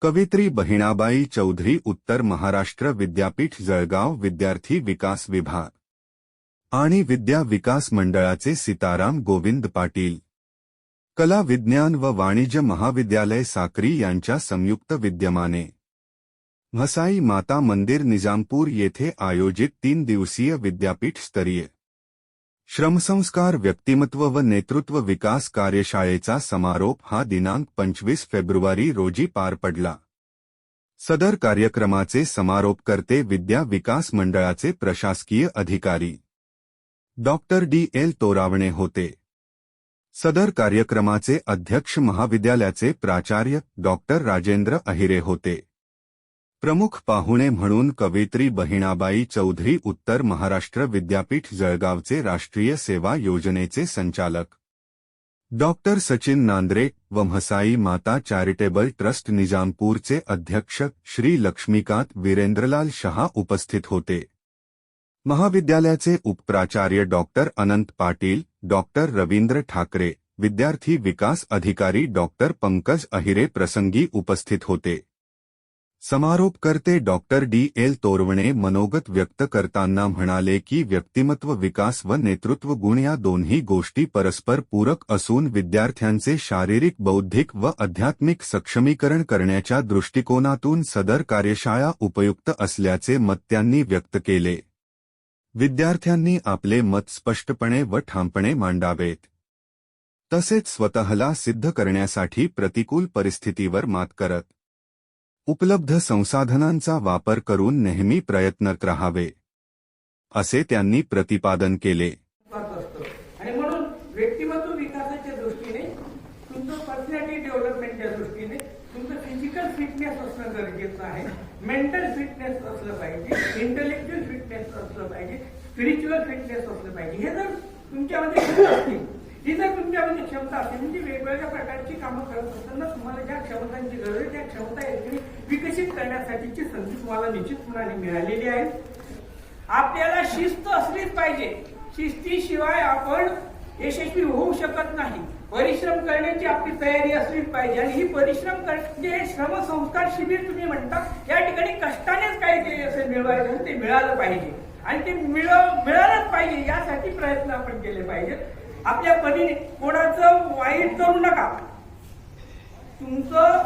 कवित्री बहिणाबाई चौधरी उत्तर महाराष्ट्र विद्यापीठ जळगाव विद्यार्थी विकास विभाग. आणि विद्या विकास मंडळाचे सीताराम गोविंद पाटील. कला विज्ञान व वाणिज्य महाविद्यालय साक्री यांच्या संयुक्त विद्यमाने. म्हसाई माता मंदिर निजामपूर येथे आयोजित तीन दिवसीय विद्यापीठ स्तरीय श्रमसंस्कार व्यक्तिमत्व व नेतृत्व विकास कार्यशाळेचा समारोप हा दिनांक पंचवीस फेब्रुवारी रोजी पार पडला. सदर कार्यक्रमाचे समारोपकर्ते विद्या विकास मंडळाचे प्रशासकीय अधिकारी. Doctor D. एल. तोरावणे होते. सदर कार्यक्रमाचे अध्यक्ष महाविद्यालयाचे प्राचार्य डॉक्टर राजेंद्र अहिरे होते. प्रमुख पाहुणे म्हणून कवयित्री बहिणाबाई चौधरी उत्तर महाराष्ट्र विद्यापीठ, जळगावचे राष्ट्रीय सेवा योजनेचे संचालक. डॉक्टर सचिन नांद्रे व म्हसाई माता चॅरिटेबल ट्रस्ट, निजामपूरचे अध्यक्ष श्री लक्ष्मीकांत वीरेंद्रलाल शहा उपस्थित होते. महाविद्यालयाचे उपप्राचार्य डॉक्टर अनंत पाटील डॉक्टर रवींद्र ठाकरे, विद्यार्थी विकास अधिकारी डॉक्टर पंकज अहिरे प्रसंगी उपस्थित होते. समारोपकर्ते डॉक्टर डी एल तोरवणे मनोगत व्यक्त करताना म्हणाले की व्यक्तिमत्व विकास व नेतृत्व गुण या दोन्ही गोष्टी परस्पर पूरक असून विद्यार्थ्यांचे शारीरिक बौद्धिक व आध्यात्मिक सक्षमीकरण करण्याच्या दृष्टिकोनातून सदर कार्यशाळा उपयुक्त असल्याचे मत त्यांनी व्यक्त केले. विद्यार्थ्यांनी आपले मत स्पष्टपणे व ठामपणे मांडावेत. तसेच स्वतःला सिद्ध करण्यासाठी प्रतिकूल परिस्थितीवर मात करत. उपलब्ध संसाधनांचा वापर करून नेहमी प्रयत्नरत राहावे. असे त्यांनी प्रतिपादन केले. आणि म्हणून व्यक्तिमत्व विकासाच्या दृष्टीने तुमचं पर्सनॅलिटी डेव्हलपमेंटच्या दृष्टीने तुमचं फिजिकल फिटनेस असणं गरजेचं आहे. मेंटल फिटनेस असलं पाहिजे इंटेलेक्च्युअल फिटनेस असलं पाहिजे स्पिरिच्युअल फिटनेस असलं पाहिजे. हे जर तुमच्यामध्ये ही जर तुमच्यामध्ये क्षमता असेल म्हणजे वेगवेगळ्या प्रकारची कामं करत असताना तुम्हाला ज्या क्षमतांची गरज आहे त्या क्षमता या विकसित करण्यासाठीची संधी तुम्हाला निश्चितपणाने मिळालेली आहे. आपल्याला शिस्त असलीच पाहिजे. शिस्तीशिवाय आपण यशस्वी होऊ शकत नाही. परिश्रम करण्याची आपली तयारी असलीच पाहिजे. आणि ही परिश्रम करणे म्हणजे हे श्रमसंस्कार शिबिर तुम्ही म्हणता या ठिकाणी कष्टानेच काहीतरी असं मिळवायचं ते मिळालं पाहिजे. आणि ते मिळालंच पाहिजे. यासाठी प्रयत्न आपण केले पाहिजेत. आपल्या परीने कोणाचं वाईट करू नका. तुमचं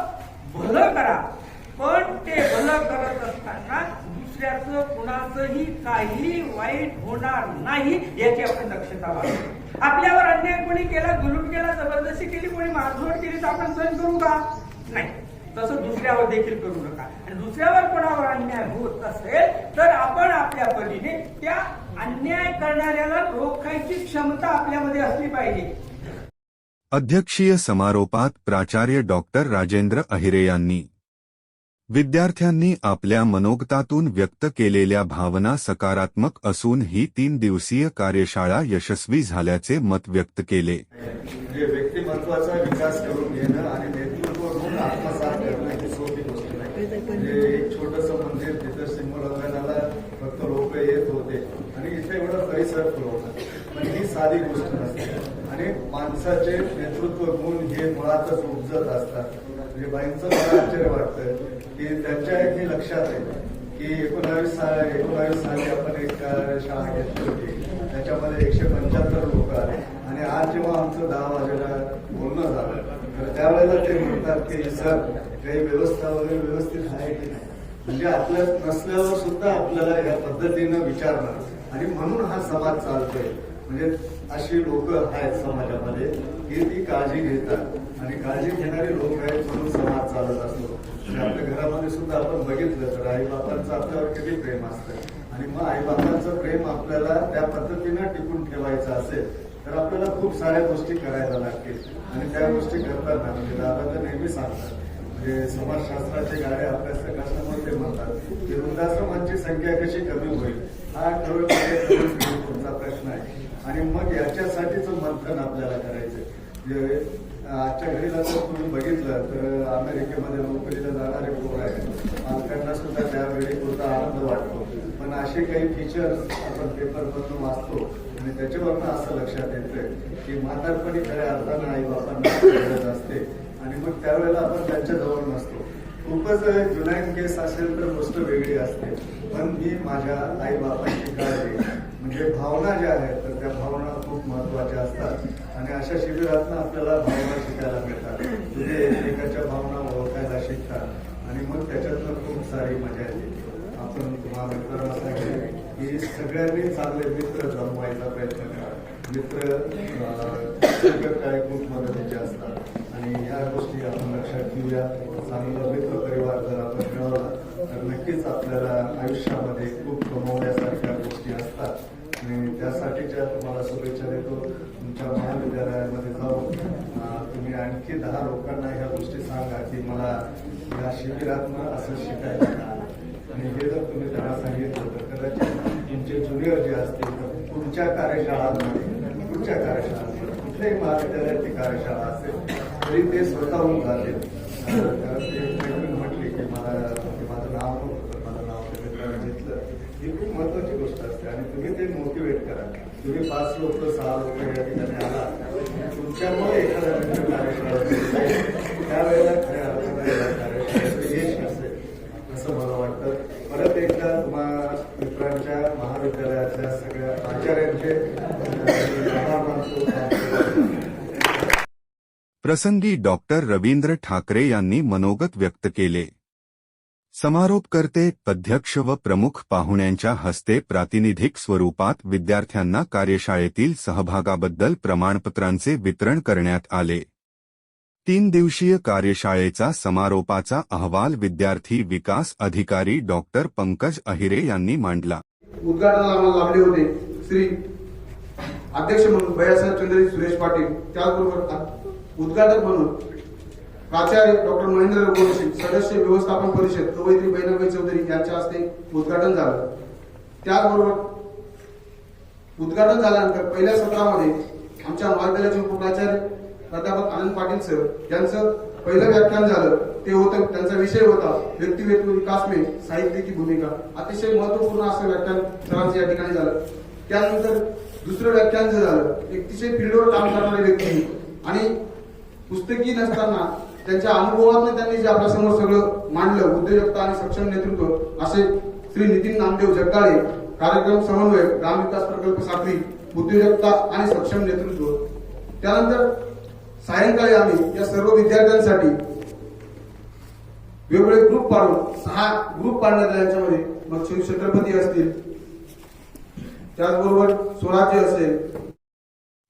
भलं करा. पण ते भलं करत असताना दुसऱ्याचं कुणाचंही काही वाईट होणार नाही याची आपण दक्षता बाळगू. आपल्यावर अन्याय कोणी केला जुलूम केला जबरदस्ती केली कोणी मारझोड केली तर आपण सहन करू का? नाही. तसं दुसऱ्यावर देखील करू नका. आणि दुसऱ्यावर कोणावर अन्याय होत असेल तर आपण आपल्या परीने त्या अन्याय करणाऱ्याला रोखायची क्षमता आपल्यामध्ये असली पाहिजे. अध्यक्षीय समारोपात प्राचार्य डॉक्टर राजेंद्र अहिरे यांनी विद्यार्थ्यांनी आपल्या मनोगतातून व्यक्त केलेल्या भावना सकारात्मक असून ही तीन दिवसीय कार्यशाळा यशस्वी झाल्याचे मत व्यक्त केले. व्यक्तिमत्वाचा विकास करून घेणं आणि नेतृत्व गुण आत्मसात करणं ही सोपी गोष्ट नाही म्हणजे एक छोटस मंदिर तिथं सिंहलंघनाला फक्त लोक येत होते आणि इथे एवढं परिसर पुरवतात पण ही साधी गोष्ट नसते. आणि माणसाचे नेतृत्व गुण हे मुळातच उपजत असतात. म्हणजे बाईंचं मला आश्चर्य वाटतं की त्यांच्या हे लक्षात आहे की एकोणावीस साल एकोणावीस साली आपण एक शाळा घेतली होती. त्याच्यामध्ये एकशे पंच्याहत्तर लोक आले. आणि आज जेव्हा आमचं दहा वाजेला बोलणं झालं तर त्यावेळेला ते म्हणतात की सर काही व्यवस्था वगैरे व्यवस्थित आहे की नाही? म्हणजे आपलं नसल्यावर सुद्धा आपल्याला या पद्धतीनं विचारणार. आणि म्हणून हा समाज चालतोय. म्हणजे अशी लोक आहेत समाजामध्ये की ती काळजी घेतात. आणि काळजी घेणारे लोक आहेत म्हणून समाज चालत असतो. आपल्या घरामध्ये सुद्धा आपण बघितलं तर आई बापांचं आपल्यावर किती प्रेम असतं. आणि मग आई बापांचं प्रेम आपल्याला त्या पद्धतीनं टिकून ठेवायचं असेल तर आपल्याला खूप साऱ्या गोष्टी करायला लागतील. आणि त्या गोष्टी करताना म्हणजे दादा तर नेहमी सांगतात म्हणजे समाजशास्त्राचे गाडे अभ्यासक असल्यामुळे ते म्हणतात की वृद्धाश्रमांची संख्या कशी कमी होईल? हा खरोखर आणि मग याच्यासाठीच मंथन आपल्याला करायचं आजच्या घडीला जर तुम्ही बघितलं तर अमेरिकेमध्ये नोकरीला जाणारे पोर आहेत. पालकांना सुद्धा त्यावेळी पुरता आनंद वाटतो. पण असे काही फीचर्स आपण पेपरमधून वाचतो. आणि त्याच्यावरनं असं लक्षात येतं की म्हातारपणी खऱ्या अर्थानं आई बापांना गरज असते. आणि मग त्यावेळेला आपण त्यांच्या जवळ नसतो. खूपच जुलैन केस असेल तर गोष्ट वेगळी असते. पण मी माझ्या आई बापांची काळजी म्हणजे भावना ज्या आहेत त्या भावना खूप महत्त्वाच्या असतात. आणि अशा शिबिरातनं आपल्याला भावना शिकायला मिळतात. तुम्ही एकमेकाच्या भावना ओळखायला शिकतात. आणि मग त्याच्यातनं खूप सारी मजा येते. आपण तुम्हाला मित्रांना सांगितले की सगळ्यांनी चांगले मित्र जमवायचा प्रयत्न करा. मित्र काय खूप मदतीचे असतात. आणि या गोष्टी आपण लक्षात घेऊया. चांगलं मित्र परिवार जर आपण मिळवला तर नक्कीच आपल्याला आयुष्यामध्ये खूप कमवण्यासारख्या गोष्टी असतात. आणि त्यासाठीच्या तुम्हाला शुभेच्छा देतो तुमच्या महाविद्यालयामध्ये जाऊन तुम्ही आणखी दहा लोकांना ह्या गोष्टी सांगा की मला या शिबिरातनं असं शिकायचं आणि हे जर तुम्ही त्यांना सांगितलं तर कदाचित तुमचे ज्युनियर जे असतील तर पुढच्या कार्यशाळांमध्ये पुढच्या कार्यशाळांमध्ये कुठल्याही महाविद्यालयाची कार्यशाळा असेल तरी ते स्वतःहून झाले अं, तर ते म्हटले की मला माझं नाव नव्हतं तर माझं नाव घेतलं. हे खूप तुम्ही ते मोटिवेट करा लोक सहा प्रसंगी डॉक्टर रवींद्र ठाकरे यांनी मनोगत व्यक्त केले. समारोपकर्ते अध्यक्ष व प्रमुख पाहुण्यांच्या हस्ते प्रातिनिधिक स्वरूपात विद्यार्थ्यांना कार्यशाळेतील सहभागाबद्दल प्रमाणपत्रांचे वितरण करण्यात आले. तीन दिवसीय कार्यशाळेचा समारोपाचा अहवाल विद्यार्थी विकास अधिकारी डॉक्टर पंकज अहिरे यांनी मांडला. उद्घाटनाला आम्हाला लाभले होते. श्री अध्यक्ष म्हणून बयासाहेब चंद्री सुरेश पाटील त्याचबरोबर उद्घाटक म्हणून प्राचार्य डॉक्टर महेंद्र रघुवंशी सदस्य व्यवस्थापन परिषद कवयित्री बहिणाबाई चौधरी यांच्या हस्ते उद्घाटन झालं. त्याचबरोबर उद्घाटन झाल्यानंतर पहिल्या सत्रामध्ये आमच्या महाविद्यालयाचे उपप्राचार्य प्राध्यापक आनंद पाटील सर यांचं पहिलं व्याख्यान झालं. ते होतं त्यांचा विषय होता व्यक्तिव्यक्ती विकास में साहित्य की भूमिका. अतिशय महत्त्वपूर्ण असं व्याख्यान सरांचं या ठिकाणी झालं. त्यानंतर दुसरं व्याख्यान जे झालं एक अतिशय फील्डवर काम करणारी व्यक्ती. आणि पुस्तकी नसताना त्यांच्या अनुभवातून त्यांनी जे आपल्यासमोर सगळं मांडलं उद्योजकता आणि सक्षम नेतृत्व असे श्री नितीन नामदेव जगदाळे कार्यक्रम समन्वयक ग्राम विकास प्रकल्प साखळी उद्योजकता आणि सक्षम नेतृत्व. त्यानंतर सायंकाळी आम्ही या सर्व विद्यार्थ्यांसाठी वेगवेगळे ग्रुप पाडून सहा ग्रुप पाडण्यात आले. याच्यामध्ये मग छत्रपती असतील त्याचबरोबर स्वराज्य असेल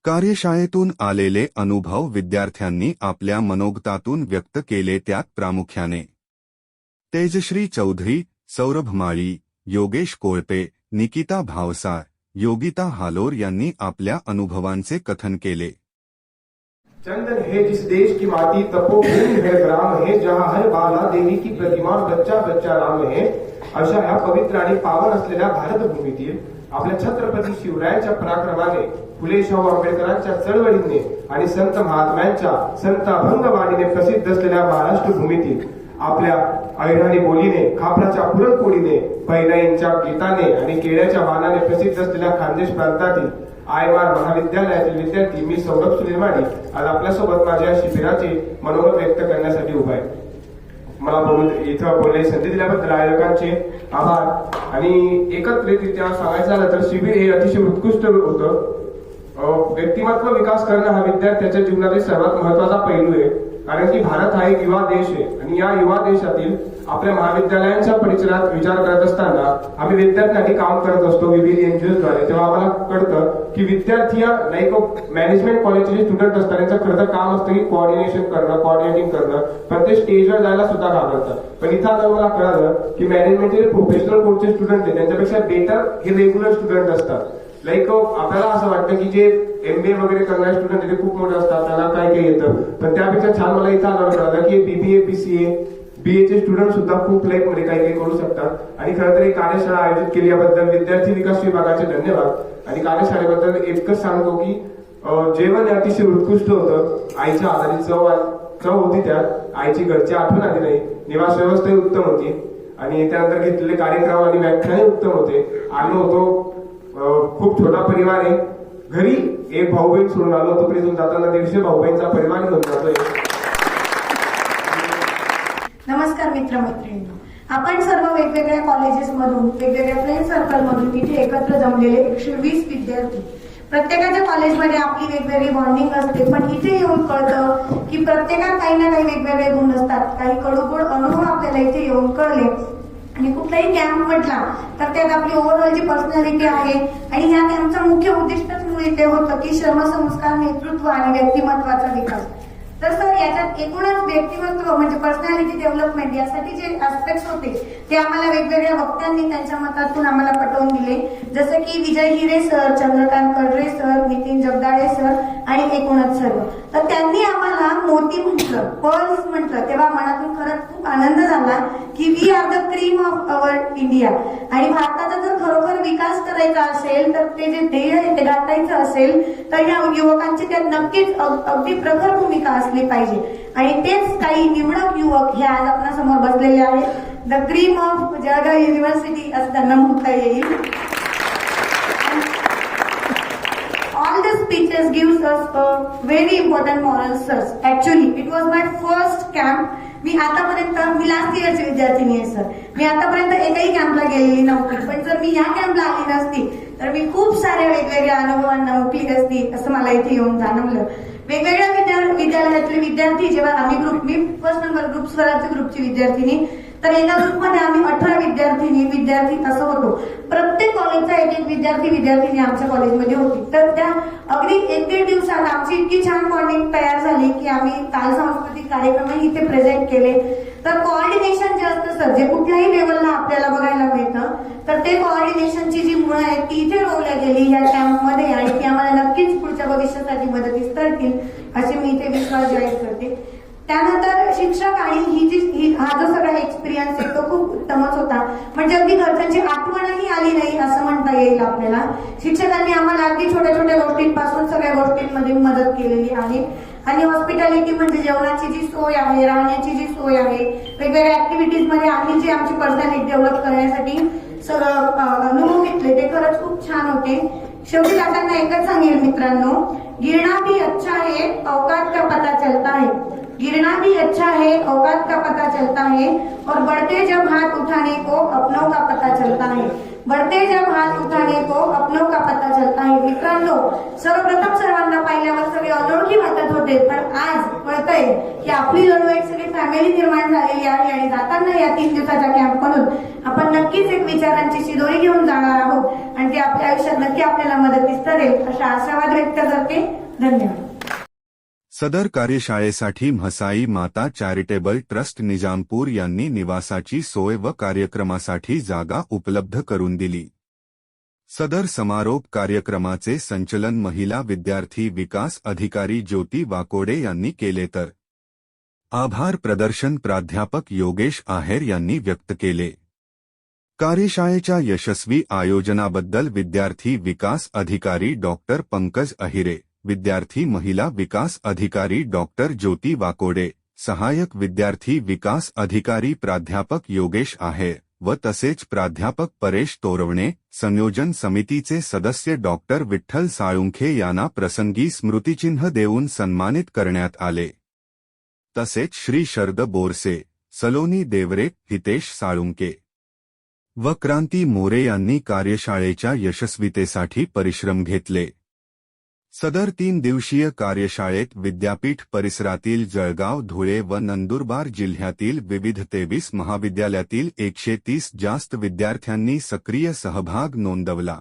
कार्यशाळेतून आलेले अनुभव विद्यार्थ्यांनी आपल्या मनोगतातून व्यक्त केले त्यात प्रामुख्याने. तेजश्री चौधरी सौरभ माळी योगेश कोळपे निकिता भावसार योगिता हालोर यांनी आपल्या अनुभवांचे कथन केले. चंदन है जिस देश की माटी तपोभूमि है ग्राम है जहाँ हर बाला देवी की प्रतिमा बच्चा बच्चा राम है अशा ह्या पवित्र आणि पावन असलेल्या भारत भूमीतील आपल्या छत्रपती शिवरायाच्या पराक्रमाने फुले शाहू आंबेडकरांच्या चळवळीने आणि संत महात्म्यांच्या संत अभंगवाणीने प्रसिद्ध असलेल्या महाराष्ट्र भूमीतील आपल्या ऐराणी बोलीने खापराच्या पुरणपोळीने पैनाईंच्या गीताने आणि केळ्याच्या वानाने प्रसिद्ध असलेल्या खानदेश प्रांतातील आयवार महाविद्यालयातील विद्यार्थी मी सौरभ सुलेमाडी आज आपल्यासोबत माझ्या शिबिराचे मनोगत व्यक्त करण्यासाठी उभा आहे. मला बोलून इथं बोलण्याची संधी दिल्याबद्दल आयोजकांचे आभार. आणि एकत्रितरित्या सांगायचं झालं तर शिबिर हे अतिशय उत्कृष्ट होतं. व्यक्तिमत्व विकास करणं हा विद्यार्थ्याच्या जीवनातील सर्वात महत्त्वाचा पैलू आहे. कारण की भारत हा एक युवा देश आहे. आणि या युवा देशातील आपल्या महाविद्यालयांच्या परिसरात विचार करत असताना आम्ही विद्यार्थ्यांसाठी काम करत असतो विविध एनजीओ द्वारे तेव्हा आम्हाला कळतं की विद्यार्थी लाईक मॅनेजमेंट कॉलेजचे स्टुडंट असतात. त्यांचं खरं तर काम असतं की कोऑर्डिनेशन करणं कोऑर्डिनेटिंग करणं. पण ते स्टेजवर जायला सुद्धा घाबरतात पण इथं आता मला कळालं की मॅनेजमेंटचे प्रोफेशनल कोर्सचे स्टुडंट आहेत त्यांच्यापेक्षा बेटर हे रेग्युलर स्टुडंट असतात. लाईक आपल्याला असं वाटतं की जे एमबीए वगैरे करणारे स्टुडंट ते खूप मोठे असतात त्यांना काय काय येतं. पण त्यापेक्षा छान मला इथं आलं कळालं की बीबीए बीसीए बीए चे स्टुडंट सुद्धा खूप लाईकमध्ये काही काही करू शकतात. आणि खरं तर कार्यशाळा आयोजित केली याबद्दल विद्यार्थी विकास विभागाचे धन्यवाद. आणि कार्यशाळेबद्दल इतकंच सांगतो की जेवण हे अतिशय उत्कृष्ट होतं. आईच्या आधारित चव चव होती त्यात. आईची घरची आठवण आली नाही. निवास व्यवस्थाही उत्तम होती. आणि त्यानंतर घेतलेले कार्यक्रम आणि व्याख्यानही उत्तम होते. आलो होतो खूप छोटा परिवार आहे. घरी एक भाऊ बहीण सोडून आलो तो पण जाताना दीडशे भाऊ परिवार घेऊन जातोय. नमस्कार मित्र मैत्रिणी आपण सर्व वेगवेगळ्या कॉलेजेसमधून वेगवेगळ्या फ्रेंड सर्कलमधून तिथे एकत्र जमलेले एकशे वीस विद्यार्थी. प्रत्येकाच्या कॉलेजमध्ये आपली वेगवेगळी बॉन्डिंग असते पण इथे येऊन कळतं की प्रत्येकात काही ना काही वेगवेगळे गुण असतात. काही कडूगोड अनुभव आपल्याला इथे येऊन कळले. आणि कुठलाही कॅम्प म्हटला तर त्यात आपली ओव्हरऑल जी पर्सनॅलिटी आहे आणि ह्या कॅम्पचा मुख्य उद्दिष्टच मुळे ते होतं की श्रमसंस्कार नेतृत्व आणि व्यक्तिमत्वाचा विकास. तर सर याच्यात एकूणच व्यक्तिमत्व म्हणजे पर्सनॅलिटी डेव्हलपमेंट यासाठी जे आस्पेक्ट होते ते आम्हाला वेगवेगळ्या वक्त्यांनी त्यांच्या मतातून आम्हाला पटवून दिले. जसं की Vijay Hire sir Chandrakant Kadre sir Nitin Jagdale sir आणि एकूणच सर्व. तर त्यांनी आम्हाला मोती म्हटलं पर्ल्स म्हटलं. तेव्हा मनातून खरंच खूप आनंद झाला की we are the cream of our India आणि भारताचा जर खरोखर विकास करायचा असेल तर ते जे ध्येय आहे ते गाठायचं असेल तर या युवकांची त्यात नक्कीच अगदी प्रखर भूमिका असली पाहिजे. आणि तेच काही निवडक युवक हे आज आपल्या बसलेले आहेत. The cream of Jalgaon university असं त्यांना म्हणता येईल. All gives us a very important moral search. Actually, it was my first camp. मी आतापर्यंत मी लास्ट इयरची विद्यार्थिनी आहे सर मी आतापर्यंत एकाही कॅम्पला गेलेली नव्हती पण जर मी या कॅम्पला आली नसती तर मी खूप साऱ्या वेगवेगळ्या अनुभवांना उठली असती असं मला इथे येऊन जाणवलं वेगवेगळ्या विद्यालयातले विद्यार्थी जेव्हा आम्ही ग्रुप मी फर्स्ट नंबर ग्रुप स्वराज्य ग्रुपची विद्यार्थिनी तर एका ग्रुपमध्ये आम्ही अठरा विद्यार्थिनी विद्यार्थी असं होतो. प्रत्येक कॉलेजचा एक एक विद्यार्थी विद्यार्थिनी आमच्या कॉलेजमध्ये होती. तर त्या अगदी एक दीड दिवसात आमची इतकी छान बॉन्डिंग तयार झाली की आम्ही काल सांस्कृतिक कार्यक्रमही इथे प्रेझेंट केले. तर कोऑर्डिनेशन जे असतं सर जे कुठल्याही लेवलला आपल्याला बघायला मिळतं तर ते कोऑर्डिनेशनची जी मुळं आहेत ती इथे रोवल्या गेली. या कॅम्पमध्ये आणि ती आम्हाला नक्कीच पुढच्या भविष्यासाठी मदतीस ठरतील असे मी इथे विश्वास जाहीर करते. त्यानंतर शिक्षक आणि ही जी हा जो सगळा एक्सपिरियन्स आहे तो खूप उत्तमच होता. म्हणजे अगदी घरच्यांची आठवणही आली नाही असं म्हणता येईल आपल्याला. शिक्षकांनी आम्हाला अगदी छोट्या छोट्या गोष्टींपासून सगळ्या गोष्टींमध्ये मदत केलेली आहे. आणि हॉस्पिटॅलिटी म्हणजे जेवणाची जी सोय आहे राहण्याची जी सोय आहे वेगवेगळ्या ऍक्टिव्हिटीजमध्ये आम्ही जे आमची पर्सनॅलिटी डेव्हलप करण्यासाठी सगळं अनुभव घेतले ते खरंच खूप छान होते. शेवटी जाताना एकच सांगेल मित्रांनो गिरणा भी अच्छा है औकात का पता चलता है गिरना भी अच्छा है औकात का पता चलता है और बढ़ते जब हाथ उठाने को अपनों का पता चलता है। बढ़ते जब हात उठाने को अपनों का पता चलता है। मित्रांनो सर्वप्रथम सर्वांना पाहिल्यावर सगळे अनोळखी वाटत होते पण आज कळतंय की आपली जणू एक सगळी फॅमिली निर्माण झालेली आहे आणि जाताना या तीन दिवसाच्या कॅम्प मधून आपण नक्कीच एक विचारांची शिदोरी घेऊन जाणार आहोत आणि ती आपल्या आयुष्यात नक्की आपल्याला मदतीस ठरेल अशा आशावाद व्यक्त करते. धन्यवाद. सदर कार्यशाळेसाठी म्हसाई माता चॅरिटेबल ट्रस्ट निजामपूर यांनी निवासाची सोय व कार्यक्रमासाठी जागा उपलब्ध करून दिली. सदर समारोप कार्यक्रमाचे संचलन महिला विद्यार्थी विकास अधिकारी ज्योती वाकोडे यांनी केले तर आभार प्रदर्शन प्राध्यापक योगेश आहेर यांनी व्यक्त केले. कार्यशाळेच्या यशस्वी आयोजनाबद्दल विद्यार्थी विकास अधिकारी डॉक्टर पंकज अहिरे विद्यार्थी महिला विकास अधिकारी डॉक्टर ज्योति वाकोडे, सहायक विद्यार्थी विकास अधिकारी प्राध्यापक योगेश आहेर व तसेच प्राध्यापक परेश तोरवणे, संयोजन समितीचे सदस्य डॉक्टर विठ्ठल साळुंखे यांना प्रसंगी स्मृतिचिन्ह देऊन सन्मानित करण्यात आले. तसेच श्री शरद बोरसे, सलोनी देवरे, हितेश साळुंके व क्रांती मोरे यांनी कार्यशाळेच्या यशस्वीतेसाठी परिश्रम घेतले. सदर तीन दिवसीय कार्यशाळेत विद्यापीठ परिसरातील जळगाव धुळे व नंदुरबार जिल्ह्यातील विविध तेवीस महाविद्यालयातील एकशे तीस जास्त विद्यार्थ्यांनी सक्रिय सहभाग नोंदवला.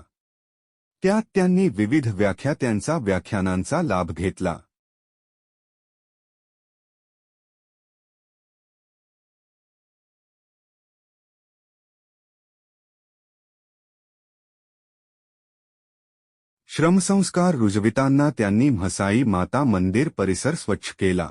त्यात त्यांनी विविध व्याख्यात्यांचा व्याख्यानांचा लाभ घेतला. श्रमसंस्कार रुजवितांना त्यांनी म्हसाई माता मंदिर परिसर स्वच्छ केला.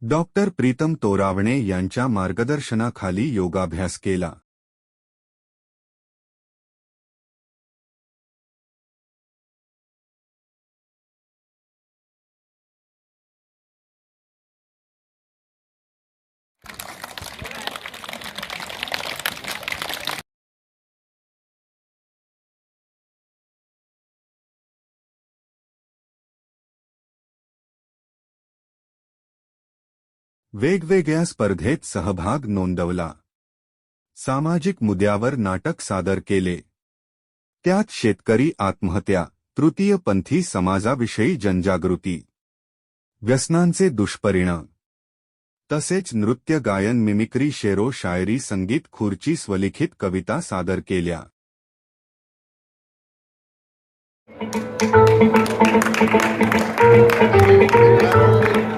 डॉक्टर प्रीतम तोरावणे यांच्या मार्गदर्शनाखाली योगाभ्यास केला. वेगवेगळ्या स्पर्धेत सहभाग नोंदवला. सामाजिक मुद्द्यावर नाटक सादर केले. त्यात शेतकरी आत्महत्या तृतीयपंथी समाजाविषयी जनजागृती. व्यसनांचे दुष्परिणाम. तसेच नृत्य गायन मिमिक्री शेरो शायरी संगीत खुर्ची स्वलिखित कविता सादर केल्या. Thank you.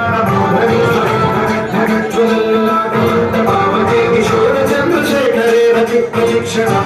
Będzie przerwa,